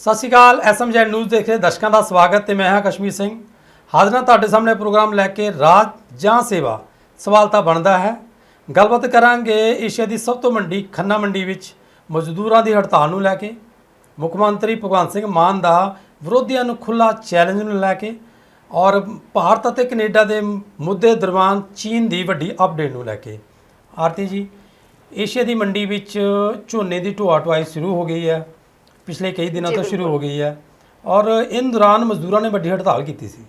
ਸਤਿ ਸ਼੍ਰੀ ਅਕਾਲ, SMZ news ਦੇਖ ਰਹੇ ਦਰਸ਼ਕਾਂ ਦਾ ਸਵਾਗਤ ਤੇ ਮੈਂ ਹਾਂ ਕਸ਼ਮੀਰ ਸਿੰਘ। ਹਾਜ਼ਰ ਹਾਂ ਤੁਹਾਡੇ ਸਾਹਮਣੇ ਪ੍ਰੋਗਰਾਮ ਲੈ ਕੇ ਰਾਜ ਜਾਂ ਸੇਵਾ। ਸਵਾਲ ਤਾਂ ਬਣਦਾ ਹੈ। ਗੱਲਬਾਤ ਕਰਾਂਗੇ ਏਸ਼ੀਆ ਦੀ ਸਭ ਤੋਂ ਮੰਡੀ, ਖੰਨਾ ਮੰਡੀ ਵਿੱਚ ਮਜ਼ਦੂਰਾਂ ਦੀ ਹੜਤਾਲ ਨੂੰ ਲੈ ਕੇ। ਮੁੱਖ ਮੰਤਰੀ ਭਗਵੰਤ ਸਿੰਘ ਮਾਨ ਦਾ ਵਿਰੋਧੀਆਂ ਨੂੰ ਖੁੱਲਾ ਚੈਲੰਜ ਨੂੰ ਲੈ ਕੇ ਔਰ ਭਾਰਤ ਅਤੇ ਕੈਨੇਡਾ ਦੇ ਮੁੱਦੇ ਦਰਮਿਆਨ ਚੀਨ ਦੀ ਵੱਡੀ ਅਪਡੇਟ ਨੂੰ ਲੈ ਕੇ। ਆਰਤੀ ਜੀ, ਏਸ਼ੀਆ ਦੀ ਮੰਡੀ ਵਿੱਚ ਝੋਨੇ ਦੀ ਢੋਆ ਢੁਆਈ ਸ਼ੁਰੂ ਹੋ ਗਈ ਹੈ। ਪਿਛਲੇ ਕਈ ਦਿਨਾਂ ਤੋਂ ਸ਼ੁਰੂ ਹੋ ਗਈ ਹੈ। ਔਰ ਇਨ ਦੌਰਾਨ ਮਜ਼ਦੂਰਾਂ ਨੇ ਵੱਡੀ ਹੜਤਾਲ ਕੀਤੀ ਸੀ।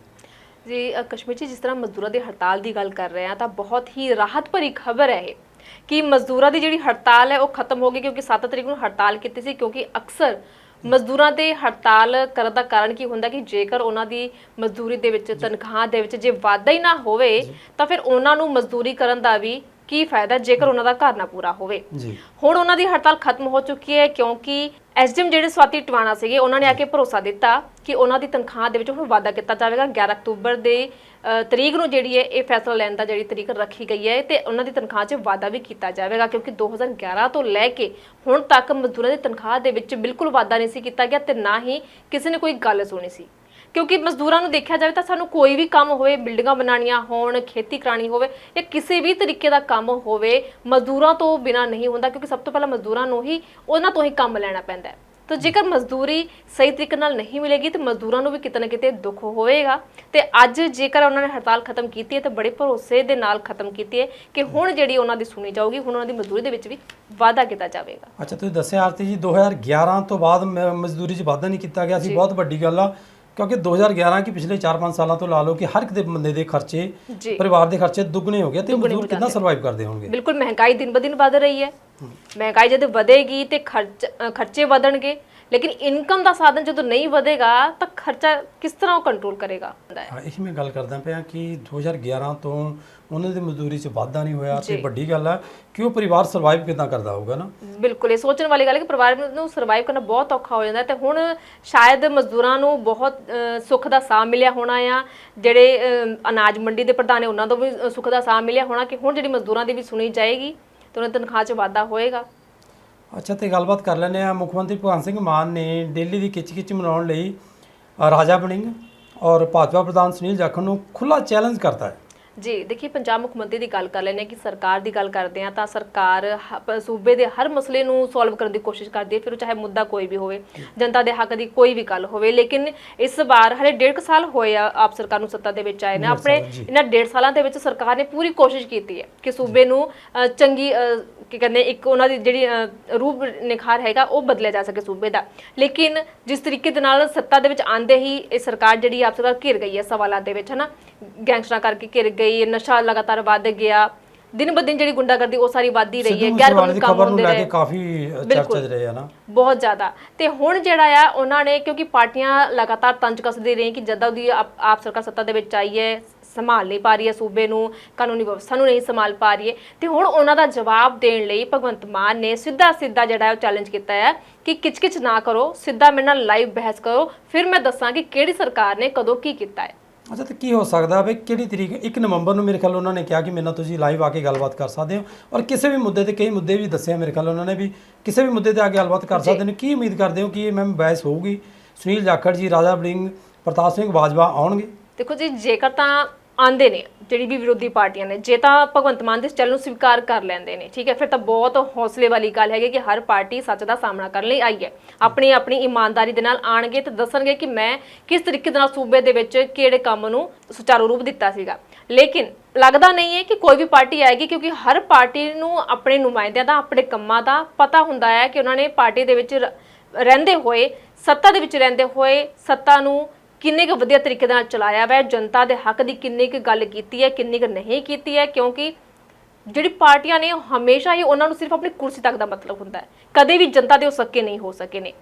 ਜੀ ਕਸ਼ਮੀਰ ਜੀ ਜਿਸ ਤਰ੍ਹਾਂ ਮਜ਼ਦੂਰਾਂ ਦੀ ਹੜਤਾਲ ਦੀ ਗੱਲ ਕਰ ਰਹੇ ਆ ਤਾਂ ਬਹੁਤ ਹੀ ਰਾਹਤ ਭਰੀ ਖਬਰ ਹੈ ਇਹ ਕਿ ਮਜ਼ਦੂਰਾਂ ਦੀ ਜਿਹੜੀ ਹੜਤਾਲ ਹੈ ਉਹ ਖਤਮ ਹੋ ਗਈ ਕਿਉਂਕਿ 7 ਤਰੀਕ ਨੂੰ ਹੜਤਾਲ ਕੀਤੀ ਸੀ ਕਿਉਂਕਿ ਅਕਸਰ ਮਜ਼ਦੂਰਾਂ ਦੇ ਹੜਤਾਲ ਕਰਨ ਦਾ ਕਾਰਨ ਕੀ ਹੁੰਦਾ ਕਿ ਜੇਕਰ ਉਹਨਾਂ ਦੀ ਮਜ਼ਦੂਰੀ ਦੇ ਵਿੱਚ ਤਨਖਾਹ ਦੇ ਵਿੱਚ ਜੇ ਵਾਧਾ ਹੀ ਨਾ ਹੋਵੇ ਤਾਂ ਫਿਰ ਉਹਨਾਂ ਨੂੰ ਮਜ਼ਦੂਰੀ ਕਰਨ ਦਾ ਵੀ ਕੀ ਫਾਇਦਾ ਜੇਕਰ ਉਹਨਾਂ ਦਾ ਘਰ ਨਾ ਪੂਰਾ ਹੋਵੇ। ਜੀ। ਹੁਣ ਉਹਨਾਂ ਦੀ ਹੜਤਾਲ ਖਤਮ ਹੋ ਚੁੱਕੀ ਹੈ ਕਿਉਂਕਿ ਐਸਡੀਐਮ ਜਿਹੜੇ ਸਵਾਤੀ ਟਵਾਣਾ ਸੀਗੇ ਉਹਨਾਂ ਨੇ ਆ ਕੇ ਭਰੋਸਾ ਦਿੱਤਾ ਕਿ ਉਹਨਾਂ ਦੀ ਤਨਖਾਹ ਦੇ ਵਿੱਚ ਹੁਣ ਵਾਧਾ ਕੀਤਾ ਜਾਵੇਗਾ। 11 ਅਕਤੂਬਰ ਦੇ ਅ, ਤਰੀਕ ਨੂੰ ਜਿਹੜੀ ਹੈ ਇਹ ਫੈਸਲਾ ਲੈਣ ਦਾ ਜਿਹੜੀ ਤਰੀਕ ਰੱਖੀ ਗਈ ਹੈ ਤੇ ਉਹਨਾਂ ਦੀ ਤਨਖਾਹ 'ਚ ਵਾਧਾ ਵੀ ਕੀਤਾ ਜਾਵੇਗਾ ਕਿਉਂਕਿ 2011 ਤੋਂ ਲੈ ਕੇ ਹੁਣ ਤੱਕ ਮਜ਼ਦੂਰਾਂ ਦੀ ਤਨਖਾਹ ਦੇ ਵਿੱਚ ਬਿਲਕੁਲ ਵਾਧਾ ਨਹੀਂ ਸੀ ਕੀਤਾ ਗਿਆ ਤੇ ਨਾ ਹੀ ਕਿਸੇ ਨੇ ਕੋਈ ਗੱਲ ਸੁਣੀ ਸੀ। ਕਿਉਂਕਿ ਮਜ਼ਦੂਰਾਂ ਨੂੰ ਦੇਖਿਆ ਜਾਵੇ ਤਾਂ ਸਾਨੂੰ ਕੋਈ ਵੀ ਕੰਮ ਹੋਵੇ ਬਿਲਡਿੰਗਾਂ ਬਣਾਉਣੀਆਂ ਹੋਣ ਖੇਤੀ ਕਰਾਣੀ ਹੋਵੇ ਜਾਂ ਕਿਸੇ ਵੀ ਤਰੀਕੇ ਦਾ ਕੰਮ ਹੋਵੇ ਮਜ਼ਦੂਰਾਂ ਤੋਂ ਬਿਨਾ ਨਹੀਂ ਹੁੰਦਾ ਕਿਉਂਕਿ ਸਭ ਤੋਂ ਪਹਿਲਾਂ ਮਜ਼ਦੂਰਾਂ ਨੂੰ ਹੀ ਉਹਨਾਂ ਤੋਂ ਹੀ ਕੰਮ ਲੈਣਾ ਪੈਂਦਾ ਹੈ। ਤਾਂ ਜੇਕਰ ਮਜ਼ਦੂਰੀ ਸਹੀ ਤਰੀਕੇ ਨਾਲ ਨਹੀਂ ਮਿਲੇਗੀ ਤੇ ਮਜ਼ਦੂਰਾਂ ਨੂੰ ਵੀ ਕਿਤੇ ਨਾ ਕਿਤੇ ਦੁੱਖ ਹੋਵੇਗਾ। ਤੇ ਅੱਜ ਜੇਕਰ ਉਹਨਾਂ ਨੇ ਹੜਤਾਲ ਖਤਮ ਕੀਤੀ ਹੈ ਤਾਂ ਬੜੇ ਭਰੋਸੇ ਦੇ ਨਾਲ ਖਤਮ ਕੀਤੀ ਹੈ ਕਿ ਹੁਣ ਜਿਹੜੀ ਉਹਨਾਂ ਦੀ ਸੁਣੀ ਜਾਊਗੀ ਹੁਣ ਉਹਨਾਂ ਦੀ ਮਜ਼ਦੂਰੀ ਦੇ ਵਿੱਚ ਵੀ ਵਾਧਾ ਕੀਤਾ ਜਾਵੇਗਾ। ਅੱਛਾ ਤੁਸੀਂ ਦੱਸਿਆ ਆਰਤੀ ਜੀ 2011 ਤੋਂ ਬਾਅਦ ਮਜ਼ਦੂਰੀ 'ਚ ਵਾਧਾ ਨਹੀਂ ਕੀਤਾ ਗਿਆ ਸੀ। ਬਹੁਤ ਵੱਡੀ ਗੱਲ ਆ। ਕਿਉਂਕਿ 2011 ਕੀ ਪਿਛਲੇ 4-5 ਸਾਲਾਂ ਤੋਂ ਲਾ ਲਓ ਕਿ ਹਰ ਇੱਕ ਦੇ ਬੰਦੇ ਦੇ ਖਰਚੇ ਜੀ। ਪਰਿਵਾਰ ਦੇ ਖਰਚੇ ਦੁੱਗਣੇ ਹੋ ਗਏ ਤੇ ਮਜ਼ਦੂਰ ਕਿੰਨਾ ਸਰਵਾਈਵ ਕਰਦੇ ਹੋਣਗੇ? ਬਿਲਕੁਲ ਮਹਿੰਗਾਈ ਦਿਨ ਬ ਦਿਨ ਵਧ ਰਹੀ ਹੈ। ਮਹਿੰਗਾਈ ਜਦ ਵਧੇਗੀ ਤੇ ਖਰਚ ਅ, ਖਰਚੇ ਵਧਣਗੇ। ਲੇਕਿਨ ਇਨਕਮ ਦਾ ਸਾਧਨ ਜਦੋਂ ਨਹੀਂ ਵਧੇਗਾ ਤਾਂ ਖਰਚਾ ਕਿਸ ਤਰ੍ਹਾਂ ਉਹ ਕੰਟਰੋਲ ਕਰੇਗਾ? ਹੈ। ਇਹੀ ਮੈਂ ਗੱਲ ਕਰਦਾ ਪਿਆ ਕਿ 2011 ਤੋਂ ਉਹਨਾਂ ਦੀ ਮਜ਼ਦੂਰੀ 'ਚ ਵਾਧਾ ਨਹੀਂ ਹੋਇਆ ਤੇ ਵੱਡੀ ਗੱਲ ਹੈ ਕਿ ਉਹ ਪਰਿਵਾਰ ਸਰਵਾਈਵ ਕਿਦਾਂ ਕਰਦਾ ਹੋਊਗਾ ਨਾ? ਬਿਲਕੁਲ ਇਹ ਸੋਚਣ ਵਾਲੀ ਗੱਲ ਹੈ ਕਿ ਪਰਿਵਾਰ ਨੂੰ ਸਰਵਾਈਵ ਕਰਨਾ ਬਹੁਤ ਔਖਾ ਹੋ ਜਾਂਦਾ ਤੇ ਹੁਣ ਸ਼ਾਇਦ ਮਜ਼ਦੂਰਾਂ ਨੂੰ ਬਹੁਤ ਸੁੱਖ ਦਾ ਸਾਹ ਮਿਲਿਆ ਹੋਣਾ ਆ। ਜਿਹੜੇ ਅਨਾਜ ਮੰਡੀ ਦੇ ਪ੍ਰਧਾਨ ਨੇ ਉਹਨਾਂ ਤੋਂ ਵੀ ਸੁੱਖ ਦਾ ਸਾਹ ਮਿਲਿਆ ਹੋਣਾ ਕਿ ਹੁਣ ਜਿਹੜੀ ਮਜ਼ਦੂਰਾਂ ਦੀ ਵੀ ਸੁਣੀ ਜਾਏਗੀ ਤੇ ਉਹਨਾਂ ਤਨਖਾਹ 'ਚ ਵਾਧਾ ਹੋਏਗਾ। ਅੱਛਾ, ਤੇ ਗੱਲਬਾਤ ਕਰ ਲੈਂਦੇ ਆ ਮੁੱਖ ਮੰਤਰੀ ਭਗਵੰਤ ਸਿੰਘ ਮਾਨ ਨੇ ਦਿੱਲੀ ਦੀ ਖਿੱਚ-ਖਿੱਚ ਮਨਾਉਣ ਲਈ ਰਾਜਾ ਬਣਿੰਗ ਔਰ ਭਾਜਪਾ ਪ੍ਰਧਾਨ ਸੁਨੀਲ ਜਾਖੜ ਨੂੰ ਖੁੱਲਾ ਚੈਲੰਜ ਕਰਤਾ ਹੈ। ਜੀ ਦੇਖਿਏ ਪੰਜਾਬ ਮੁੱਖ ਮੰਤਰੀ ਦੀ ਗੱਲ ਕਰ ਹਾਂ ਕਿ ਸਰਕਾਰ ਦੀ ਗੱਲ ਕਰਦੇ ਆ ਤਾਂ ਸਰਕਾਰ ਸੂਬੇ ਦੇ ਹਰ ਮਸਲੇ ਨੂੰ ਸੋਲਵ ਕਰਨ ਦੀ ਕੋਸ਼ਿਸ਼ ਕਰਦੀ ਹੈ ਫਿਰ ਚਾਹੇ ਮੁੱਦਾ ਕੋਈ ਵੀ ਹੋਵੇ ਜਨਤਾ ਦੇ ਹੱਕ ਦੀ ਕੋਈ ਵੀ ਗੱਲ ਹੋਵੇ ਲੇਕਿਨ ਇਸ ਵਾਰ ਹਲੇ ਡੇਢ ਕੁ ਸਾਲ ਹੋਏ ਆ ਆਪ ਸਰਕਾਰ ਨੂੰ ਸੱਤਾ ਦੇ ਵਿੱਚ ਆਏ ਨੇ ਆਪਣੇ ਇਹਨਾਂ ਡੇਢ ਸਾਲਾਂ ਦੇ ਵਿੱਚ ਸਰਕਾਰ ਨੇ ਪੂਰੀ ਕੋਸ਼ਿਸ਼ ਕੀਤੀ ਹੈ ਕਿ ਸੂਬੇ ਨੂੰ ਚੰਗੀ ਕੀ ਕਹਿੰਦੇ ਇੱਕ ਉਹਨਾਂ ਦੀ ਜਿਹੜੀ ਰੂਪ ਨਿਖਾਰ ਹੈਗਾ ਉਹ ਬਦਲਿਆ ਜਾ ਸਕੇ ਸੂਬੇ ਦਾ। ਲੇਕਿਨ ਜਿਸ ਤਰੀਕੇ ਦੇ ਨਾਲ ਸੱਤਾ ਦੇ ਵਿੱਚ ਆਂਦੇ ਹੀ ਇਹ ਸਰਕਾਰ ਜਿਹੜੀ ਆਪ ਸਰਕਾਰ ਘਿਰ ਗਈ ਹੈ ਸਵਾਲਾਂ ਦੇ ਵਿੱਚ ਹਨਾ? ਗੈਂਗਸਟਰਾਂ ਕਰਕੇ ਘਿਰ ਗਈ ਨਸ਼ਾ ਲਗਾਤਾਰ ਵੱਧ ਗਿਆ। ਦਿਨ ਬ ਦਿਨ ਜਿਹੜੀ ਗੁੰਡਾਗਰਦੀ ਉਹ ਸਾਰੀ ਵੱਧਦੀ ਰਹੀ ਹੈ। ਗੈਰ ਕਾਨੂੰਨੀ ਕੰਮ ਖਬਰ ਨੂੰ ਹੁੰਦੇ ਲੈ ਰਹੇ ਕਾਫੀ ਚਰਚਾ 'ਚ ਰਹੇ ਆ ਨਾ। ਬਹੁਤ ਜ਼ਿਆਦਾ। ਤੇ ਹੁਣ ਜਿਹੜਾ ਆ ਉਹਨਾਂ ਨੇ ਕਿਉਂਕਿ ਪਾਰਟੀਆਂ ਲਗਾਤਾਰ ਤੰਜ ਕੱਸਦੀ ਰਹੀਆਂ ਕਿ ਜਦੋਂ ਦੀ ਆਪ ਆਪ ਸਰਕਾਰ ਸੱਤਾ ਦੇ ਵਿੱਚ ਆਈ ਹੈ ਸੰਭਾਲ ਨਹੀਂ ਪਾ ਰਹੀ ਹੈ ਸੂਬੇ ਨੂੰ ਕਾਨੂੰਨੀ ਵਿਵਸਥਾ ਨੂੰ ਨਹੀਂ ਸੰਭਾਲ ਪਾ ਰਹੀ ਹੈ। ਤੇ ਹੁਣ ਉਹਨਾਂ ਦਾ ਜਵਾਬ ਦੇਣ ਲਈ ਭਗਵੰਤ ਮਾਨ ਨੇ ਸਿੱਧਾ ਸਿੱਧਾ ਜਿਹੜਾ ਹੈ ਉਹ ਚੈਲੰਜ ਕੀਤਾ ਹੈ ਕਿ ਕਿਚਕਿਚ ਨਾ ਕਰੋ ਸਿੱਧਾ ਮੇਰੇ ਨਾਲ ਲਾਈਵ ਬਹਿਸ ਕਰੋ ਫਿਰ ਮੈਂ ਦੱਸਾਂ ਕਿ ਕਿਹੜੀ ਸਰਕਾਰ ਨੇ ਕਦੋਂ ਕੀ ਕੀਤਾ ਹੈ। ਅੱਛਾ ਤੇ ਕੀ ਹੋ ਸਕਦਾ ਵੀ ਕਿਹੜੀ ਤਰੀਕ 1 ਨਵੰਬਰ ਨੂੰ ਮੇਰੇ ਖਿਆਲ ਉਹਨਾਂ ਨੇ ਕਿਹਾ ਕਿ ਮੇਰੇ ਨਾਲ ਤੁਸੀਂ ਲਾਈਵ ਆ ਕੇ ਗੱਲਬਾਤ ਕਰ ਸਕਦੇ ਹੋ ਔਰ ਕਿਸੇ ਵੀ ਮੁੱਦੇ ਤੇ ਕਈ ਮੁੱਦੇ ਵੀ ਦੱਸਿਆ ਮੇਰੇ ਖਿਆਲ ਉਹਨਾਂ ਨੇ ਵੀ ਕਿਸੇ ਵੀ ਮੁੱਦੇ ਤੇ ਆ ਕੇ ਗੱਲਬਾਤ ਕਰ ਸਕਦੇ ਨੇ। ਕੀ ਉਮੀਦ ਕਰਦੇ ਹੋ ਕਿ ਇਹ ਮੈਮ ਬਹਿਸ ਹੋਊਗੀ? ਸੁਨੀਲ ਜਾਖੜ ਜੀ ਰਾਜਾ ਬਲਿੰਗ ਪ੍ਰਤਾਪ ਸਿੰਘ ਬਾਜਵਾ ਆਉਣਗੇ? ਦੇਖੋ ਜੀ ਜੇਕਰ ਤਾਂ ਆਂਦੇ ਨੇ, ਜਿਹੜੀ ਵੀ ਵਿਰੋਧੀ ਪਾਰਟੀਆਂ ਨੇ, ਜੇ ਤਾਂ ਭਗਵੰਤ ਮਾਨ ਦੇ ਚੱਲ ਨੂੰ ਸਵੀਕਾਰ ਕਰ ਲੈਂਦੇ ਨੇ, ਠੀਕ ਹੈ, ਫਿਰ ਤਾਂ ਬਹੁਤ ਹੌਸਲੇ ਵਾਲੀ ਗੱਲ ਹੈਗੀ ਕਿ ਹਰ ਪਾਰਟੀ ਸੱਚ ਦਾ ਸਾਹਮਣਾ ਕਰਨ ਲਈ ਆਈ ਹੈ। ਆਪਣੀ ਆਪਣੀ ਇਮਾਨਦਾਰੀ ਦੇ ਨਾਲ ਆਣਗੇ ਤੇ ਦੱਸਣਗੇ ਕਿ ਮੈਂ ਕਿਸ ਤਰੀਕੇ ਦੇ ਨਾਲ ਸੂਬੇ ਦੇ ਵਿੱਚ ਕਿਹੜੇ ਕੰਮ ਨੂੰ ਸੁਚਾਰੂ ਰੂਪ ਦਿੱਤਾ ਸੀਗਾ। ਲੇਕਿਨ ਲੱਗਦਾ ਨਹੀਂ ਹੈ ਕਿ ਕੋਈ ਵੀ ਪਾਰਟੀ ਆਏਗੀ, ਕਿਉਂਕਿ ਹਰ ਪਾਰਟੀ ਨੂੰ ਆਪਣੇ ਨੁਮਾਇੰਦਿਆਂ ਦਾ, ਆਪਣੇ ਕੰਮਾਂ ਦਾ ਪਤਾ ਹੁੰਦਾ ਹੈ ਕਿ ਉਹਨਾਂ ਨੇ ਪਾਰਟੀ ਦੇ ਵਿੱਚ ਰਹਿੰਦੇ ਹੋਏ, ਸੱਤਾ ਦੇ ਵਿੱਚ ਰਹਿੰਦੇ ਹੋਏ ਸੱਤਾ ਨੂੰ ਕਿੰਨੇ ਕੁ ਵਧੀਆ ਤਰੀਕੇ ਨਾਲ ਚਲਾਇਆ ਵੈ? ਜਨਤਾ ਦੇ ਹੱਕ ਦੀ ਕਿੰਨੀ ਕੁ ਗੱਲ ਕੀਤੀ ਹੈ, ਕਿੰਨੀ ਕੁ ਨਹੀਂ ਕੀਤੀ ਹੈ? ਕਿਉਂਕਿ ਜਿਹੜੀ ਪਾਰਟੀਆਂ ਨੇ, ਉਹ ਹਮੇਸ਼ਾ ਹੀ ਉਹਨਾਂ ਨੂੰ ਸਿਰਫ ਆਪਣੀ ਕੁਰਸੀ ਤੱਕ ਦਾ ਮਤਲਬ ਹੁੰਦਾ ਹੈ। ਕਦੇ ਵੀ ਜਨਤਾ ਦੇ ਉਹ ਸੱਕੇ ਨਹੀਂ ਹੋ ਸਕੇ ਨੇ।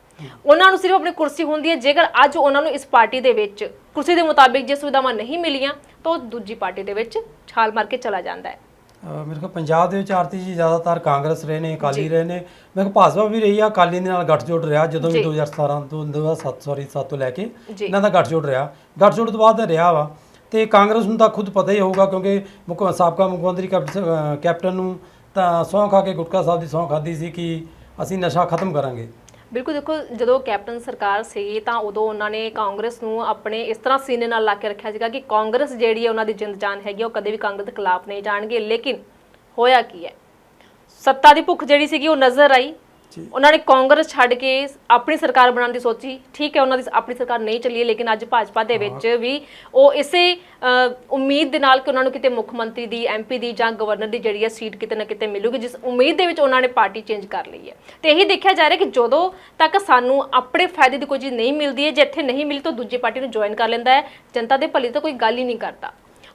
ਉਹਨਾਂ ਨੂੰ ਸਿਰਫ ਆਪਣੀ ਕੁਰਸੀ ਹੁੰਦੀ ਹੈ, ਜੇਕਰ ਅੱਜ ਉਹਨਾਂ ਨੂੰ ਇਸ ਪਾਰਟੀ ਦੇ ਵਿੱਚ ਕੁਰਸੀ ਦੇ ਮੁਤਾਬਿਕ ਜੇ ਸੁਵਿਧਾਵਾਂ ਨਹੀਂ ਮਿਲੀਆਂ, ਤਾਂ ਉਹ ਦੂਜੀ ਪਾਰਟੀ ਦੇ ਵਿੱਚ ਛਾਲ ਮਾਰ ਕੇ ਚਲਾ ਜਾਂਦਾ ਹੈ। ਮੇਰੇ ਕੋਲ ਪੰਜਾਬ ਦੇ ਵਿੱਚ ਆਰਤੀ ਜੀ ਜ਼ਿਆਦਾਤਰ ਕਾਂਗਰਸ ਰਹੇ ਨੇ ਅਕਾਲੀ ਰਹੇ ਨੇ। ਮੈਂ ਕਿਹਾ ਭਾਜਪਾ ਵੀ ਰਹੀ ਆ ਅਕਾਲੀ ਦੇ ਨਾਲ ਗੱਠਜੋੜ ਰਿਹਾ ਜਦੋਂ ਵੀ 2017 ਤੋਂ 2007 ਸੌਰੀ 7 ਤੋਂ ਲੈ ਕੇ। ਇਹਨਾਂ ਦਾ ਗੱਠਜੋੜ ਰਿਹਾ। ਗੱਠਜੋੜ ਤੋਂ ਬਾਅਦ ਰਿਹਾ ਵਾ। ਤੇ ਕਾਂਗਰਸ ਨੂੰ ਤਾਂ ਖੁਦ ਪਤਾ ਹੀ ਹੋਊਗਾ ਕਿਉਂਕਿ ਮੁੱਖ ਸਾਬਕਾ ਮੁੱਖ ਮੰਤਰੀ ਕੈਪਟਨ ਨੂੰ ਤਾਂ ਸਹੁੰ ਖਾ ਕੇ ਗੁਟਕਾ ਸਾਹਿਬ ਦੀ ਸਹੁੰ ਖਾਦੀ ਸੀ ਕਿ ਅਸੀਂ ਨਸ਼ਾ ਖਤਮ ਕਰਾਂਗੇ। ਬਿਲਕੁਲ ਦੇਖੋ, ਜਦੋਂ ਕੈਪਟਨ ਸਰਕਾਰ ਸੀ, ਤਾਂ ਉਦੋਂ ਉਹਨਾਂ ਨੇ ਕਾਂਗਰਸ ਨੂੰ ਆਪਣੇ ਇਸ ਤਰ੍ਹਾਂ ਸੀਨੇ ਨਾਲ ਲਾ ਕੇ ਰੱਖਿਆ ਸੀਗਾ ਕਿ ਕਾਂਗਰਸ ਜਿਹੜੀ ਹੈ, ਉਹਨਾਂ ਦੀ ਜਿੰਦ ਜਾਨ ਹੈਗੀ ਉਹ ਕਦੇ ਵੀ ਕਾਂਗਰਸ ਦੇ ਖਿਲਾਫ ਨਹੀਂ ਜਾਣਗੇ। ਲੇਕਿਨ ਹੋਇਆ ਕੀ ਹੈ? ਸੱਤਾ ਦੀ ਭੁੱਖ ਜਿਹੜੀ ਸੀਗੀ, ਉਹ ਨਜ਼ਰ ਆਈ। ਉਹਨਾਂ ਨੇ ਕਾਂਗਰਸ ਛੱਡ ਕੇ ਆਪਣੀ ਸਰਕਾਰ ਬਣਾਉਣ ਦੀ ਸੋਚੀ। ਠੀਕ ਹੈ ਉਹਨਾਂ ਦੀ ਆਪਣੀ ਸਰਕਾਰ ਨਹੀਂ ਚੱਲੀ ਲੇਕਿਨ ਅੱਜ ਭਾਜਪਾ ਦੇ ਵਿੱਚ ਵੀ ਉਹ ਇਸੇ ਉਮੀਦ ਦੇ ਨਾਲ ਕਿ ਉਹਨਾਂ ਨੂੰ ਕਿਤੇ ਮੁੱਖ ਮੰਤਰੀ ਦੀ ਐਮਪੀ ਦੀ ਜਾਂ ਗਵਰਨਰ ਦੀ ਜਿਹੜੀ ਹੈ ਸੀਟ ਕਿਤੇ ਨਾ ਕਿਤੇ ਮਿਲੂਗੀ ਜਿਸ ਉਮੀਦ ਦੇ ਵਿੱਚ ਉਹਨਾਂ ਨੇ ਪਾਰਟੀ ਚੇਂਜ ਕਰ ਲਈ ਹੈ। ਤੇ ਇਹੀ ਦੇਖਿਆ ਜਾ ਰਿਹਾ ਕਿ ਜਦੋਂ ਤੱਕ ਸਾਨੂੰ ਆਪਣੇ ਫਾਇਦੇ ਦੀ ਕੋਈ ਚੀਜ਼ ਨਹੀਂ ਮਿਲਦੀ ਹੈ ਜੇ ਇੱਥੇ ਨਹੀਂ ਮਿਲੀ ਤਾਂ ਦੂਜੀ ਪਾਰਟੀ ਨੂੰ ਜੁਆਇਨ ਕਰ ਲੈਂਦਾ ਹੈ। ਜਨਤਾ ਦੇ ਭਲੇ ਤਾਂ ਕੋਈ ਗੱਲ ਹੀ ਨਹੀਂ ਕਰਦਾ।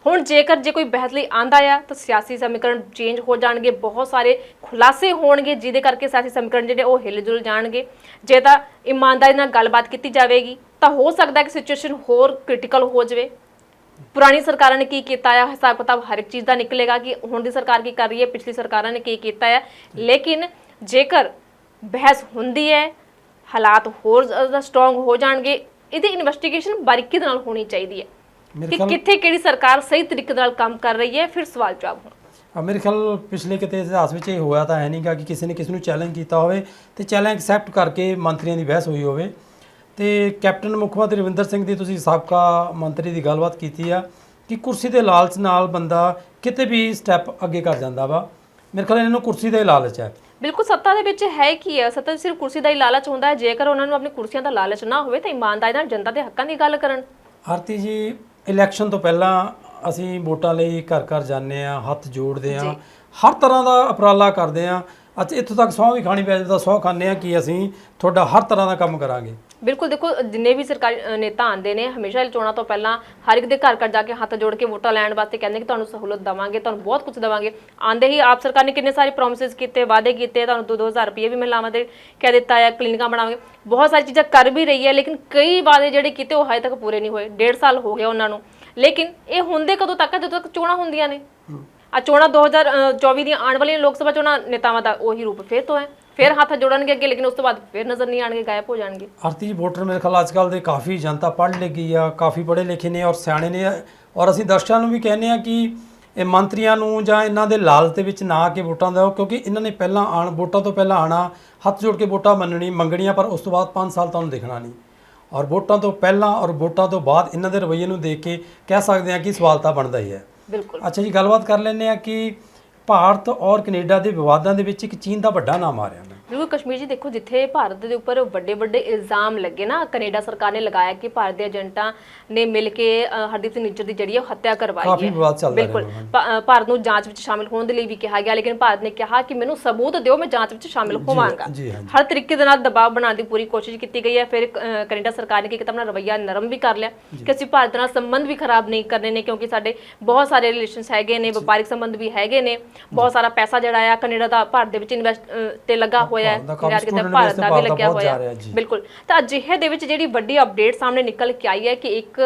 ਹੁਣ ਜੇਕਰ ਜੇ ਕੋਈ ਬਹਿਸ ਲਈ ਆਂਦਾ ਆ, ਤਾਂ ਸਿਆਸੀ ਸਮੀਕਰਨ ਚੇਂਜ ਹੋ ਜਾਣਗੇ, ਬਹੁਤ ਸਾਰੇ ਖੁਲਾਸੇ ਹੋਣਗੇ, ਜਿਹਦੇ ਕਰਕੇ ਸਿਆਸੀ ਸਮੀਕਰਨ ਜਿਹੜੇ ਉਹ ਹਿੱਲ ਜੁਲ ਜਾਣਗੇ। ਜੇ ਤਾਂ ਇਮਾਨਦਾਰੀ ਨਾਲ ਗੱਲਬਾਤ ਕੀਤੀ ਜਾਵੇਗੀ, ਤਾਂ ਹੋ ਸਕਦਾ ਕਿ ਸਿਚੁਏਸ਼ਨ ਹੋਰ ਕ੍ਰਿਟੀਕਲ ਹੋ ਜਾਵੇ। ਪੁਰਾਣੀ ਸਰਕਾਰਾਂ ਨੇ ਕੀ ਕੀਤਾ ਆ? ਹਿਸਾਬ ਕਿਤਾਬ ਹਰ ਇੱਕ ਚੀਜ਼ ਦਾ ਨਿਕਲੇਗਾ ਕਿ ਹੁਣ ਦੀ ਸਰਕਾਰ ਕੀ ਕਰ ਰਹੀ ਹੈ? ਪਿਛਲੀ ਸਰਕਾਰਾਂ ਨੇ ਕੀ ਕੀਤਾ ਆ? ਲੇਕਿਨ ਜੇਕਰ ਬਹਿਸ ਹੁੰਦੀ ਹੈ, ਹਾਲਾਤ ਹੋਰ ਜ਼ਿਆਦਾ ਸਟਰੋਂਗ ਹੋ ਜਾਣਗੇ, ਇਹਦੀ ਇਨਵੈਸਟੀਗੇਸ਼ਨ ਬਾਰੀਕੀ ਦੇ ਨਾਲ ਹੋਣੀ ਚਾਹੀਦੀ ਹੈ। ਕਿ ਕਿੱਥੇ ਕਿਹੜੀ ਸਰਕਾਰ ਸਹੀ ਤਰੀਕੇ ਨਾਲ ਕੰਮ ਕਰ ਰਹੀ ਹੈ? ਫਿਰ ਸਵਾਲ ਜਵਾਬ ਹੋਣ। ਮੇਰੇ ਖਿਆਲ ਪਿਛਲੇ ਕਿਤੇ ਇਤਿਹਾਸ ਵਿੱਚ ਇਹ ਹੋਇਆ ਤਾਂ ਹੈ ਨਹੀਂਗਾ ਕਿ ਕਿਸੇ ਨੇ ਕਿਸੇ ਨੂੰ ਚੈਲੰਜ ਕੀਤਾ ਹੋਵੇ ਤੇ ਚੈਲੰਜ ਐਕਸੈਪਟ ਕਰਕੇ ਮੰਤਰੀਆਂ ਦੀ ਬਹਿਸ ਹੋਈ ਹੋਵੇ। ਤੇ ਕੈਪਟਨ ਮੁੱਖ ਮੰਤਰੀ ਰਵਿੰਦਰ ਸਿੰਘ ਦੀ ਤੁਸੀਂ ਸਾਬਕਾ ਮੰਤਰੀ ਦੀ ਗੱਲਬਾਤ ਕੀਤੀ ਆ ਕਿ ਕੁਰਸੀ ਦੇ ਲਾਲਚ ਨਾਲ ਬੰਦਾ ਕਿਤੇ ਵੀ ਸਟੈਪ ਅੱਗੇ ਕਰ ਜਾਂਦਾ ਵਾ। ਮੇਰੇ ਖਿਆਲ ਇਹਨਾਂ ਨੂੰ ਕੁਰਸੀ ਦਾ ਹੀ ਲਾਲਚ ਹੈ। ਬਿਲਕੁਲ ਸੱਤਾ ਦੇ ਵਿੱਚ ਹੈ ਕੀ ਹੈ ਸੱਤਾ ਸਿਰਫ ਕੁਰਸੀ ਦਾ ਹੀ ਲਾਲਚ ਹੁੰਦਾ ਹੈ। ਜੇਕਰ ਉਹਨਾਂ ਨੂੰ ਆਪਣੀ ਕੁਰਸੀਆਂ ਦਾ ਲਾਲਚ ਨਾ ਹੋਵੇ ਤਾਂ ਇਮਾਨਦਾਰੀ ਨਾਲ ਜਨਤਾ ਦੇ ਹੱਕਾਂ ਦੀ ਗੱਲ ਕਰਨ। ਆਰਤੀ ਜੀ ਇਲੈਕਸ਼ਨ ਤੋਂ ਪਹਿਲਾਂ ਅਸੀਂ ਵੋਟਾਂ ਲਈ ਘਰ ਘਰ ਜਾਂਦੇ ਆ ਹੱਥ ਜੋੜਦੇ ਆ ਹਰ ਤਰ੍ਹਾਂ ਦਾ ਉਪਰਾਲਾ ਕਰਦੇ ਆ ਅੱਜ ਇੱਥੋਂ ਤੱਕ ਸਹੁੰ ਵੀ ਖਾਣੀ ਪੈ ਜਾਂਦਾ ਸਹੁੰ ਖਾਂਦੇ ਆ ਕਿ ਅਸੀਂ ਤੁਹਾਡਾ ਹਰ ਤਰ੍ਹਾਂ ਦਾ ਕੰਮ ਕਰਾਂਗੇ। ਬਿਲਕੁਲ ਦੇਖੋ ਜਿੰਨੇ ਵੀ ਸਰਕਾਰੀ ਨੇਤਾ ਆਂਦੇ ਨੇ ਹਮੇਸ਼ਾ ਇਹ ਚੋਣਾਂ ਤੋਂ ਪਹਿਲਾਂ ਹਰ ਇੱਕ ਦੇ ਘਰ ਘਰ ਜਾ ਕੇ ਹੱਥ ਜੋੜ ਕੇ ਵੋਟਾਂ ਲੈਣ ਵਾਸਤੇ ਕਹਿੰਦੇ ਕਿ ਤੁਹਾਨੂੰ ਸਹੂਲਤ ਦਵਾਂਗੇ ਤੁਹਾਨੂੰ ਬਹੁਤ ਕੁਝ ਦਵਾਂਗੇ। ਆਂਦੇ ਹੀ ਆਪ ਸਰਕਾਰ ਨੇ ਕਿੰਨੇ ਸਾਰੇ ਪ੍ਰੋਮਿਸਸ ਕੀਤੇ ਵਾਅਦੇ ਕੀਤੇ ਤੁਹਾਨੂੰ 2-2000 ਰੁਪਏ ਵੀ ਮਹਿਲਾਵਾਂ ਦੇ ਕਹਿ ਦਿੱਤਾ ਹੈ ਕਲੀਨਿਕਾਂ ਬਣਾਵਾਂਗੇ। ਬਹੁਤ ਸਾਰੀ ਚੀਜ਼ਾਂ ਕਰ ਵੀ ਰਹੀ ਹੈ ਲੇਕਿਨ ਕਈ ਵਾਅਦੇ ਜਿਹੜੇ ਕੀਤੇ ਉਹ ਹਜੇ ਤੱਕ ਪੂਰੇ ਨਹੀਂ ਹੋਏ। ਡੇਢ ਸਾਲ ਹੋ ਗਿਆ ਉਹਨਾਂ ਨੂੰ। ਲੇਕਿਨ ਇਹ ਹੁੰਦੇ ਕਦੋਂ ਤੱਕ? ਜਦੋਂ ਤੱਕ ਚੋਣਾਂ ਹੁੰਦੀਆਂ ਨੇ। ਆ ਚੋਣਾਂ 2024 ਦੀਆਂ ਆਉਣ ਵਾਲੀਆਂ ਲੋਕ ਸਭਾ ਚੋਣਾਂ ਨੇਤਾਵਾਂ ਦਾ ਉਹੀ ਰੂਪ ਫੇਰ ਤੋਂ ਹੈ। ਫਿਰ ਹੱਥ ਜੋੜਨਗੇ ਅੱਗੇ ਲੇਕਿਨ ਉਸ ਤੋਂ ਬਾਅਦ ਫਿਰ ਨਜ਼ਰ ਨਹੀਂ ਆਣਗੇ ਗਾਇਬ ਹੋ ਜਾਣਗੇ। ਆਰਤੀ ਜੀ ਵੋਟਰ ਮੇਰੇ ਖਿਆਲ ਅੱਜ ਕੱਲ੍ਹ ਦੇ ਕਾਫੀ ਜਨਤਾ ਪੜ੍ਹ ਲਿਖੀ ਆ ਕਾਫੀ ਪੜ੍ਹੇ ਲਿਖੇ ਨੇ ਔਰ ਸਿਆਣੇ ਨੇ। ਔਰ ਅਸੀਂ ਦਰਸ਼ਕਾਂ ਨੂੰ ਵੀ ਕਹਿੰਦੇ ਆ ਕਿ ਇਹ ਮੰਤਰੀਆਂ ਨੂੰ ਜਾਂ ਇਹਨਾਂ ਦੇ ਲਾਲਚ ਦੇ ਵਿੱਚ ਨਾ ਆ ਕੇ ਵੋਟਾਂ ਦਿਓ ਕਿਉਂਕਿ ਇਹਨਾਂ ਨੇ ਪਹਿਲਾਂ ਆਣ ਵੋਟਾਂ ਤੋਂ ਪਹਿਲਾਂ ਆਣਾ ਹੱਥ ਜੋੜ ਕੇ ਵੋਟਾਂ ਮੰਨਣੀ ਮੰਗਣੀਆਂ ਪਰ ਉਸ ਤੋਂ ਬਾਅਦ 5 ਸਾਲ ਤੁਹਾਨੂੰ ਦਿਖਣਾ ਨਹੀਂ। ਔਰ ਵੋਟਾਂ ਤੋਂ ਪਹਿਲਾਂ ਔਰ ਵੋਟਾਂ ਤੋਂ ਬਾਅਦ ਇਹਨਾਂ ਦੇ ਰਵੱਈਏ ਨੂੰ ਦੇਖ ਕੇ ਕਹਿ ਸਕਦੇ ਆ ਕਿ ਸਵਾਲ ਤਾਂ ਬਣਦਾ ਹੀ ਹੈ। ਬਿਲਕੁਲ। ਅੱਛਾ ਜੀ ਗੱਲਬਾਤ ਕਰ ਲੈਂਦੇ ਆ ਕਿ ਭਾਰਤ ਔਰ ਕੈਨੇਡਾ ਦੇ ਵਿਵਾਦਾਂ ਦੇ ਵਿੱਚ ਇੱਕ ਚੀਨ ਦਾ ਵੱਡਾ ਨਾਮ ਆ ਰਿਹਾ ਹੈ। ਬਿਲਕੁਲ ਕਸ਼ਮੀਰ ਜੀ ਦੇਖੋ ਜਿੱਥੇ ਭਾਰਤ ਦੇ ਉੱਪਰ ਵੱਡੇ ਵੱਡੇ ਇਲਜ਼ਾਮ ਲੱਗੇ ਨਾ ਕੈਨੇਡਾ ਸਰਕਾਰ ਨੇ ਲਗਾਇਆ ਕਿ ਭਾਰਤ ਦੇ ਏਜੰਟਾਂ ਨੇ ਮਿਲ ਕੇ ਹਰਦੀਪ ਸਿੰਘ ਨਿੱਜਰ ਦੀ ਜਿਹੜੀ ਉਹ ਹੱਤਿਆ ਕਰਵਾਈ ਕਾਫੀ ਹੈ। ਵਿਵਾਦ ਚੱਲਦਾ ਰਿਹਾ ਬਿਲਕੁਲ। ਭਾਰਤ ਨੂੰ ਜਾਂਚ ਵਿੱਚ ਸ਼ਾਮਿਲ ਹੋਣ ਦੇ ਲਈ ਵੀ ਕਿਹਾ ਗਿਆ ਲੇਕਿਨ ਭਾਰਤ ਨੇ ਕਿਹਾ ਕਿ ਮੈਨੂੰ ਸਬੂਤ ਦਿਓ ਮੈਂ ਜਾਂਚ ਵਿੱਚ ਸ਼ਾਮਿਲ ਹੋਵਾਂਗਾ। ਹਰ ਤਰੀਕੇ ਦੇ ਨਾਲ ਦਬਾਅ ਬਣਾਉਣ ਦੀ ਪੂਰੀ ਕੋਸ਼ਿਸ਼ ਕੀਤੀ ਗਈ ਹੈ। ਫਿਰ ਕੈਨੇਡਾ ਸਰਕਾਰ ਨੇ ਕੀ ਕੀਤਾ ਆਪਣਾ ਰਵੱਈਆ ਨਰਮ ਵੀ ਕਰ ਲਿਆ ਕਿ ਅਸੀਂ ਭਾਰਤ ਨਾਲ ਸੰਬੰਧ ਵੀ ਖਰਾਬ ਨਹੀਂ ਕਰਨੇ ਨੇ ਕਿਉਂਕਿ ਸਾਡੇ ਬਹੁਤ ਸਾਰੇ ਰਿਲੇਸ਼ਨਸ ਹੈਗੇ ਨੇ ਵਪਾਰਿਕ ਸੰਬੰਧ ਵੀ ਹੈਗੇ ਨੇ। ਬਹੁਤ ਸਾਰਾ ਪੈਸਾ ਜਿਹੜਾ ਆ ਕੈਨੇਡਾ ਦਾ ਭਾਰਤ ਦੇ ਵਿੱਚ ਇਨਵੈਸਟ ਤੇ ਲੱਗਾ ਹੋਇਆ ਹੈ ਕਾਫੀ ਨਿਰਾਸ਼ ਕੀਤਾ ਭਾਰਤ ਦਾ ਵੀ ਲੱਗਿਆ ਹੋਇਆ ਹੈ। ਬਿਲਕੁਲ। ਤਾਂ ਅਜਿਹੇ ਦੇ ਵਿੱਚ ਜਿਹੜੀ ਵੱਡੀ ਅਪਡੇਟ ਸਾਹਮਣੇ ਨਿਕਲ ਕੇ ਆਈ ਹੈ ਕਿ ਇੱਕ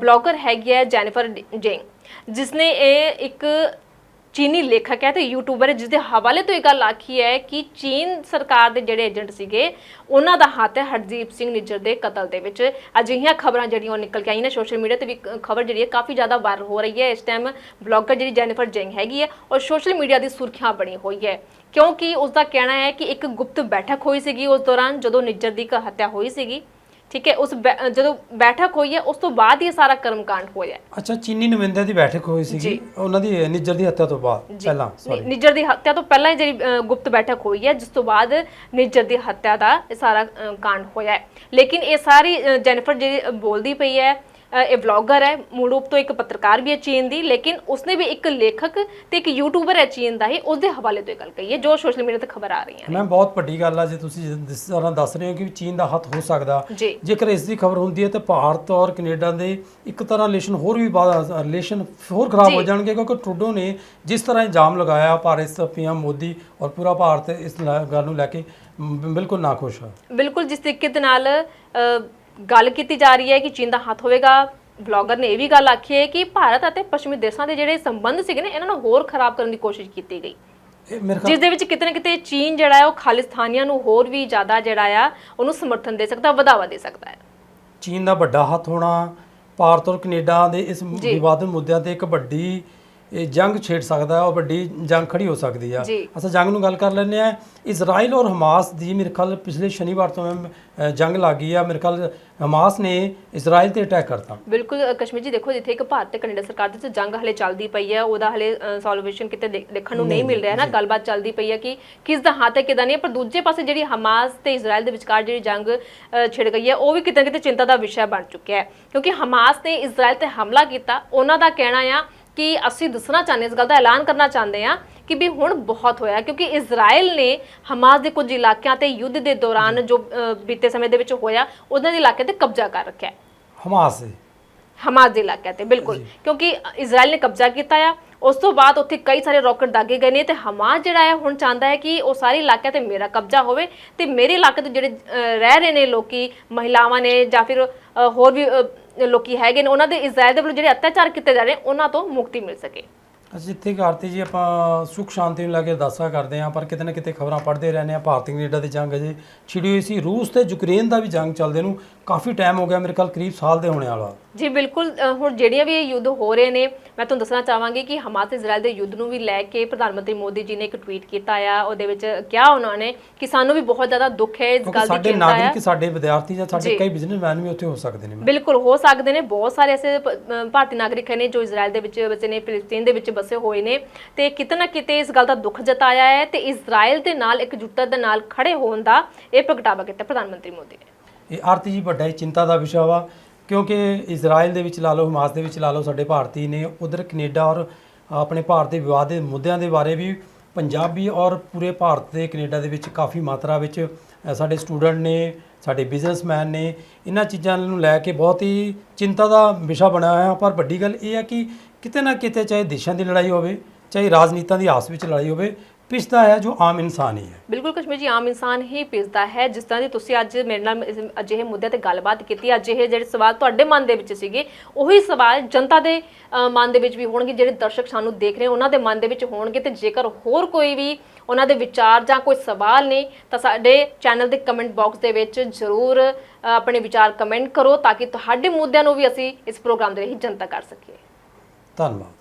ਬਲੌਗਰ ਹੈਗੀ ਹੈ ਜੈਨੀਫਰ ਜੇਂਗ ਜਿਸਨੇ ਇਹ ਇੱਕ ਚੀਨੀ ਲੇਖਕ ਹੈ ਤੇ ਯੂਟਿਊਬਰ ਹੈ ਜਿਸ ਦੇ ਹਵਾਲੇ ਤੋਂ ਇਹ ਗੱਲ ਆਖੀ ਹੈ ਕਿ ਚੀਨ ਸਰਕਾਰ ਦੇ ਜਿਹੜੇ ਏਜੰਟ ਸੀਗੇ ਉਹਨਾਂ ਦਾ ਹੱਥ ਹੈ ਹਰਦੀਪ ਸਿੰਘ ਨਿੱਜਰ ਦੇ ਕਤਲ ਦੇ ਵਿੱਚ। ਅਜਿਹੀਆਂ ਖਬਰਾਂ ਜਿਹੜੀਆਂ ਉਹ ਨਿਕਲ ਕੇ ਆਈਆਂ ਨੇ ਸੋਸ਼ਲ ਮੀਡੀਆ ਤੇ ਵੀ ਖਬਰ ਜਿਹੜੀ ਹੈ ਕਾਫੀ ਜ਼ਿਆਦਾ ਵਾਇਰਲ ਹੋ ਰਹੀ ਹੈ। ਇਸ ਟਾਈਮ ਬਲੌਗਰ ਜਿਹੜੀ ਜੈਨੀਫਰ ਜੈਂਗ ਹੈਗੀ ਹੈ ਔਰ ਸੋਸ਼ਲ ਮੀਡੀਆ ਦੀ ਸੁਰਖੀਆਂ ਬਣੀ ਹੋਈ ਹੈ। ਕਿਉਂਕਿ ਉਸ ਦਾ ਕਹਿਣਾ ਹੈ ਕਿ ਇੱਕ ਗੁਪਤ ਬੈਠਕ ਹੋਈ ਸੀਗੀ ਉਸ ਦੌਰਾਨ ਜਦੋਂ ਨਿੱਜਰ ਦੀ ਹੱਤਿਆ ਹੋਈ ਸੀਗੀ ਠੀਕ ਹੈ ਉਸ ਜਦੋਂ ਬੈਠਕ ਹੋਈ ਹੈ ਉਸ ਤੋਂ ਬਾਅਦ ਹੀ ਇਹ ਸਾਰਾ ਕਰਮਕਾਂਡ ਹੋਇਆ ਹੈ। ਅੱਛਾ ਚੀਨੀ ਨੁਮਾਇੰਦਿਆਂ ਦੀ ਬੈਠਕ ਹੋਈ ਸੀਗੀ ਉਹਨਾਂ ਦੀ ਨਿੱਜਰ ਦੀ ਹੱਤਿਆ ਤੋਂ ਬਾਅਦ ਪਹਿਲਾਂ ਸੌਰੀ ਨਿੱਜਰ ਦੀ ਹੱਤਿਆ ਤੋਂ ਪਹਿਲਾਂ ਹੀ ਜਿਹੜੀ ਗੁਪਤ ਬੈਠਕ ਹੋਈ ਹੈ ਜਿਸ ਤੋਂ ਬਾਅਦ ਨਿੱਜਰ ਦੀ ਹੱਤਿਆ ਦਾ ਸਾਰਾ ਕਾਂਡ ਹੋਇਆ ਹੈ। ਲੇਕਿਨ ਇਹ ਸਾਰੀ ਜੈਨੀਫਰ ਜਿਹੜੀ ਬੋਲਦੀ ਪਈ ਹੈ ਇਹ ਵਲੌਗਰ ਹੈ। ਮੂਲ ਰੂਪ ਤੋਂ ਇੱਕ ਪੱਤਰਕਾਰ ਵੀ ਹੈ ਚੀਨ ਦੀ ਲੇਕਿਨ ਉਸਨੇ ਵੀ ਇੱਕ ਲੇਖਕ ਤੇ ਇੱਕ ਯੂਟਿਊਬਰ ਹੈ ਚੀਨ ਦਾ ਹੀ। ਉਸ ਦੇ ਹਵਾਲੇ ਤੋਂ ਇਹ ਗੱਲ ਕਹੀ ਹੈ ਜੋ ਸੋਸ਼ਲ ਮੀਡੀਆ ਤੇ ਖਬਰ ਆ ਰਹੀਆਂ ਮੈਂ ਬਹੁਤ ਵੱਡੀ ਗੱਲ ਆ ਜੇ ਤੁਸੀਂ ਜਿਸ ਤਰ੍ਹਾਂ ਦੱਸ ਰਹੇ ਹੋ ਕਿ ਚੀਨ ਦਾ ਹੱਥ ਹੋ ਸਕਦਾ ਜੀ। ਜੇਕਰ ਇਸ ਦੀ ਖਬਰ ਹੁੰਦੀ ਹੈ ਤਾਂ ਭਾਰਤ ਔਰ ਕੈਨੇਡਾ ਦੇ ਇੱਕ ਤਰ੍ਹਾਂ ਰਿਲੇਸ਼ਨ ਹੋਰ ਵੀ ਰਿਲੇਸ਼ਨ ਹੋਰ ਖਰਾਬ ਹੋ ਜਾਣਗੇ ਕਿਉਂਕਿ ਟਰੂਡੋ ਨੇ ਜਿਸ ਤਰ੍ਹਾਂ ਇਲਜ਼ਾਮ ਲਗਾਇਆ ਭਾਰਤ ਪੀਐਮ ਮੋਦੀ ਔਰ ਪੂਰਾ ਭਾਰਤ ਇਸ ਲ- ਗੱਲ ਨੂੰ ਲੈ ਕੇ ਮ, ਬਿਲਕੁਲ ਨਾਖੁਸ਼ ਹੈ ਬਿਲਕੁਲ ਜਿਸ ਤਰੀਕੇ ਦੇ ਨਾਲ ਅ, ਗੱਲ ਕੀਤੀ ਜਾ ਰਹੀ ਹੈ ਕਿ ਚੀਨ ਦਾ ਹੱਥ ਹੋਵੇਗਾ। ਬਲੌਗਰ ਨੇ ਇਹ ਵੀ ਗੱਲ ਆਖੀ ਹੈ ਕਿ ਭਾਰਤ ਅਤੇ ਪੱਛਮੀ ਦੇਸ਼ਾਂ ਦੇ ਜਿਹੜੇ ਸੰਬੰਧ ਸੀਗੇ ਨੇ ਇਹਨਾਂ ਨੂੰ ਹੋਰ ਖਰਾਬ ਕਰਨ ਦੀ ਕੋਸ਼ਿਸ਼ ਕੀਤੀ ਗਈ। ਜਿਸ ਦੇ ਵਿੱਚ ਕਿਤੇ ਨਾ ਕਿਤੇ ਚੀਨ ਜਿਹੜਾ ਹੈ ਉਹ ਖਾਲਿਸਤਾਨੀਆਂ ਨੂੰ ਹੋਰ ਵੀ ਜ਼ਿਆਦਾ ਜਿਹੜਾ ਆ ਉਹਨੂੰ ਸਮਰਥਨ ਦੇ ਸਕਦਾ ਵਧਾਵਾ ਦੇ ਸਕਦਾ ਹੈ। ਚੀਨ ਦਾ ਵੱਡਾ ਹੱਥ ਹੋਣਾ ਭਾਰਤ ਔਰ ਕੈਨੇਡਾ ਦੇ ਇਸ ਵਿਵਾਦਤ ਮੁੱਦਿਆਂ ਤੇ ਇੱਕ ਵੱਡੀ ਇਹ ਜੰਗ ਛੇੜ ਸਕਦਾ ਹੈ ਔਰ ਵੱਡੀ ਜੰਗ ਖੜੀ ਹੋ ਸਕਦੀ ਆ। ਜੀ। ਅਸਾਂ ਜੰਗ ਨੂੰ ਗੱਲ ਕਰ ਲੈਂਦੇ ਆ ਇਜ਼ਰਾਈਲ ਔਰ ਹਮਾਸ ਦੀ ਮੇਰੇ ਖਿਆਲ ਪਿਛਲੇ ਸ਼ਨੀਵਾਰ ਤੋਂ ਅ, ਜੰਗ ਲੱਗੀ ਆ। ਮੇਰੇ ਖਿਆਲ ਹਮਾਸ ਨੇ ਇਜ਼ਰਾਈਲ ਤੇ ਅਟੈਕ ਕਰਤਾ। ਬਿਲਕੁਲ ਅ, ਕਸ਼ਮੀਰ ਜੀ ਦੇਖੋ ਜਿੱਥੇ ਇੱਕ ਭਾਰਤ ਤੇ ਕੈਨੇਡਾ ਸਰਕਾਰ ਦੇ ਵਿੱਚ ਜੰਗ ਹਲੇ ਚੱਲਦੀ ਪਈ ਹੈ ਉਹਦਾ ਹਲੇ ਸੋਲੂਸ਼ਨ ਕਿਤੇ ਦੇਖ- ਦੇਖਣ ਨੂੰ ਨਹੀਂ ਮਿਲ ਰਿਹਾ ਨਾ। ਗੱਲਬਾਤ ਚੱਲਦੀ ਪਈ ਹੈ ਕਿ ਕਿਸ ਦਾ ਹੱਥ ਹੈ ਕਿਦਾ ਨਹੀਂ ਹੈ। ਪਰ ਦੂਜੇ ਪਾਸੇ ਜਿਹੜੀ ਹਮਾਸ ਤੇ ਇਜ਼ਰਾਈਲ ਦੇ ਵਿਚਕਾਰ ਜਿਹੜੀ ਜੰਗ ਅ, ਛਿੜ ਗਈ ਹੈ ਉਹ ਵੀ ਕਿਤੇ ਨਾ ਕਿਤੇ ਚਿੰਤਾ ਦਾ ਵਿਸ਼ਾ ਬਣ ਚੁੱਕਿਆ ਹੈ। ਕਿਉਂਕਿ ਹਮਾਸ ਨੇ ਇਜ਼ਰਾਈਲ ਤੇ ਹਮਲਾ ਕੀਤਾ। ਉਹਨਾਂ ਦਾ ਕਹਿਣਾ ਆ ਕਿ ਅਸੀਂ ਦੱਸਣਾ ਚਾਹੁੰਦੇ ਇਸ ਗੱਲ ਦਾ ਐਲਾਨ ਕਰਨਾ ਚਾਹੁੰਦੇ ਆ ਕਿ ਵੀ ਹੁਣ ਬਹੁਤ ਹੋਇਆ ਕਿਉਂਕਿ ਇਜ਼ਰਾਈਲ ਨੇ ਹਮਾਸ ਦੇ ਕੁਝ ਇਲਾਕਿਆਂ ਤੇ ਯੁੱਧ ਦੇ ਦੌਰਾਨ ਜੋ ਬੀਤੇ ਸਮੇਂ ਦੇ ਵਿੱਚ ਹੋਇਆ ਉਹਨਾਂ ਦੇ ਇਲਾਕੇ ਤੇ ਕਬਜ਼ਾ ਕਰ ਰੱਖਿਆ ਹੈ। ਹਮਾਸ ਦੇ? ਹਮਾਸ ਦੇ ਇਲਾਕਿਆਂ ਤੇ ਬਿਲਕੁਲ। ਕਿਉਂਕਿ ਇਜ਼ਰਾਈਲ ਨੇ ਕਬਜ਼ਾ ਕੀਤਾ ਆ ਉਸ ਤੋਂ ਬਾਅਦ ਉੱਥੇ ਕਈ ਸਾਰੇ ਰਾਕਟ ਦਾਗੇ ਗਏ ਨੇ ਤੇ ਹਮਾਸ ਜਿਹੜਾ ਹੈ ਹੁਣ ਚਾਹੁੰਦਾ ਹੈ ਕਿ ਉਹ ਸਾਰੇ ਇਲਾਕਿਆਂ ਤੇ ਮੇਰਾ ਕਬਜ਼ਾ ਹੋਵੇ ਤੇ ਮੇਰੇ ਇਲਾਕੇ ਤੋਂ ਜਿਹੜੇ ਰਹਿ ਰਹੇ ਨੇ ਲੋਕੀ ਮਹਿਲਾਵਾਂ ਨੇ ਜਾਂ ਫਿਰ ਹੋਰ ਵੀ ਲੋਕੀ ਹੈਗੇ ਨੇ, ਉਹਨਾਂ ਦੇ ਇਜ਼ਰਾਈਲ ਦੇ ਵੱਲੋਂ ਜਿਹੜੇ ਅਤਿਆਚਾਰ ਕੀਤੇ ਜਾ ਰਹੇ ਨੇ, ਉਹਨਾਂ ਤੋਂ ਮੁਕਤੀ ਮਿਲ ਸਕੇ। ਅਸੀਂ ਜਿੱਥੇ ਕਰਤੀ ਜੀ, ਆਪਾਂ ਸੁਖ ਸ਼ਾਂਤੀ ਨੂੰ ਲੈ ਕੇ ਅਰਦਾਸਾਂ ਕਰਦੇ ਹਾਂ, ਪਰ ਕਿਤੇ ਨਾ ਕਿਤੇ ਖਬਰਾਂ ਪੜ੍ਹਦੇ ਰਹਿੰਦੇ ਹਾਂ, ਭਾਰਤ ਕੈਨੇਡਾ ਦੀ ਜੰਗ ਅਜੇ ਛਿੜੀ ਹੋਈ ਸੀ, ਰੂਸ ਤੇ ਯੂਕਰੇਨ ਦਾ ਵੀ ਜੰਗ ਚੱਲਦੇ ਨੂੰ ਕਾਫੀ ਟਾਈਮ ਹੋ ਗਿਆ, ਮੇਰੇ ਖਿਆਲ ਕਰੀਬ ਸਾਲ ਦੇ ਹੋਣੇ ਵਾਲਾ। ਜੀ ਬਿਲਕੁਲ ਹੁਣ ਜਿਹੜੀਆਂ ਵੀ ਇਹ ਯੁੱਧ ਹੋ ਰਹੇ ਨੇ ਮੈਂ ਤੁਹਾਨੂੰ ਦੱਸਣਾ ਚਾਹਾਂਗੀ ਕਿ ਹਮਾਸ ਤੇ ਇਜ਼ਰਾਈਲ ਦੇ ਯੁੱਧ ਨੂੰ ਵੀ ਲੈ ਕੇ ਪ੍ਰਧਾਨ ਮੰਤਰੀ ਮੋਦੀ ਜੀ ਨੇ ਇੱਕ ਟਵੀਟ ਕੀਤਾ ਆ ਉਹਦੇ ਵਿੱਚ ਕਿਹਾ ਉਹਨਾਂ ਨੇ ਕਿ ਸਾਨੂੰ ਵੀ ਬਹੁਤ ਜ਼ਿਆਦਾ ਦੁੱਖ ਹੈ ਇਸ ਗੱਲ ਦੀ ਸਾਡੇ ਨਾਗਰਿਕ ਸਾਡੇ ਵਿਦਿਆਰਥੀ ਜਾਂ ਸਾਡੇ। ਕਈ ਬਿਜ਼ਨਸਮੈਨ ਵੀ ਉੱਥੇ ਹੋ ਸਕਦੇ ਨੇ। ਬਿਲਕੁਲ ਹੋ ਸਕਦੇ ਨੇ ਬਹੁਤ ਸਾਰੇ ਐਸੇ ਭਾਰਤੀ ਨਾਗਰਿਕ ਨੇ ਜੋ ਇਜ਼ਰਾਈਲ ਦੇ ਵਿੱਚ ਵਸੇ ਨੇ ਫਿਲਿਸਤੀਨ ਦੇ ਵਿੱਚ ਬਸੇ ਹੋਏ ਨੇ ਤੇ ਕਿਤੇ ਨਾ ਕਿਤੇ ਇਸ ਗੱਲ ਦਾ ਦੁੱਖ ਜਤਾਇਆ ਹੈ ਤੇ ਇਜ਼ਰਾਈਲ ਦੇ ਨਾਲ ਇਕਜੁੱਟਤਾ ਦੇ ਨਾਲ ਖੜੇ ਹੋਣ ਦਾ ਇਹ ਪ੍ਰਗਟਾਵਾ ਕੀਤਾ ਪ੍ਰਧਾਨ ਮੰਤਰੀ ਮੋਦੀ ਨੇ। ਇਹ ਆਰਤੀ ਜੀ ਵੱਡਾ ਹੀ ਚਿੰਤਾ ਦਾ ਵਿਸ਼ਾ ਵਾ। ਕਿਉਂਕਿ ਇਜ਼ਰਾਈਲ ਦੇ ਵਿੱਚ ਲਾ ਲਓ, ਹਮਾਸ ਦੇ ਵਿੱਚ ਲਾ ਲਓ, ਸਾਡੇ ਭਾਰਤੀ ਨੇ ਉਧਰ ਕੈਨੇਡਾ ਔਰ ਆਪਣੇ ਭਾਰਤ ਦੇ ਵਿਵਾਦ ਦੇ ਮੁੱਦਿਆਂ ਦੇ ਬਾਰੇ ਵੀ ਪੰਜਾਬੀ ਔਰ ਪੂਰੇ ਭਾਰਤ ਦੇ ਕੈਨੇਡਾ ਦੇ ਵਿੱਚ ਕਾਫੀ ਮਾਤਰਾ ਵਿੱਚ ਸਾਡੇ ਸਟੂਡੈਂਟ ਨੇ, ਸਾਡੇ ਬਿਜ਼ਨਸਮੈਨ ਨੇ, ਇਹਨਾਂ ਚੀਜ਼ਾਂ ਨੂੰ ਲੈ ਕੇ ਬਹੁਤ ਹੀ ਚਿੰਤਾ ਦਾ ਵਿਸ਼ਾ ਬਣਿਆ ਹੋਇਆ। ਪਰ ਵੱਡੀ ਗੱਲ ਇਹ ਹੈ ਕਿ ਕਿਤੇ ਨਾ ਕਿਤੇ ਚਾਹੇ ਦੇਸ਼ਾਂ ਦੀ ਲੜਾਈ ਹੋਵੇ, ਚਾਹੇ ਰਾਜਨੀਤਾਂ ਦੀ ਆਪਸ ਵਿੱਚ ਲੜਾਈ ਹੋਵੇ ਪਿਛਦਾ ਹੈ ਜੋ ਆਮ ਇਨਸਾਨ ਹੀ ਹੈ। ਬਿਲਕੁਲ ਕਸ਼ਮੀਰ ਜੀ ਆਮ ਇਨਸਾਨ ਹੀ ਪਿਸਦਾ ਹੈ ਜਿਸ ਤਰ੍ਹਾਂ ਦੀ ਤੁਸੀਂ ਅੱਜ ਮੇਰੇ ਨਾਲ ਇਸ ਅਜਿਹੇ ਮੁੱਦੇ ਤੇ ਗੱਲਬਾਤ ਕੀਤੀ ਅਜਿਹੇ ਜਿਹੜੇ ਸਵਾਲ ਤੁਹਾਡੇ ਮਨ ਦੇ ਵਿੱਚ ਸੀਗੇ ਉਹੀ ਸਵਾਲ ਜਨਤਾ ਦੇ ਅ, ਮਨ ਦੇ ਵਿੱਚ ਵੀ ਹੋਣਗੇ ਜਿਹੜੇ ਦਰਸ਼ਕ ਸਾਨੂੰ ਦੇਖ ਰਹੇ ਉਹਨਾਂ ਦੇ ਮਨ ਦੇ ਵਿੱਚ ਹੋਣਗੇ ਤੇ ਜੇਕਰ ਹੋਰ ਕੋਈ ਵੀ ਉਹਨਾਂ ਦੇ ਵਿਚਾਰ ਜਾਂ ਕੋਈ ਸਵਾਲ ਨੇ ਤਾਂ ਸਾਡੇ ਚੈਨਲ ਦੇ ਕਮੈਂਟ ਬਾਕਸ ਦੇ ਵਿੱਚ ਜ਼ਰੂਰ ਅ, ਆਪਣੇ ਵਿਚਾਰ ਕਮੈਂਟ ਕਰੋ ਤਾਂ ਕਿ ਤੁਹਾਡੇ ਮੁੱਦਿਆਂ ਨੂੰ ਵੀ ਅਸੀਂ ਇਸ ਪ੍ਰੋਗਰਾਮ ਦੇ ਰਹੀ ਜਨਤਾ ਕਰ ਸਕੀਏ। ਧੰਨਵਾਦ।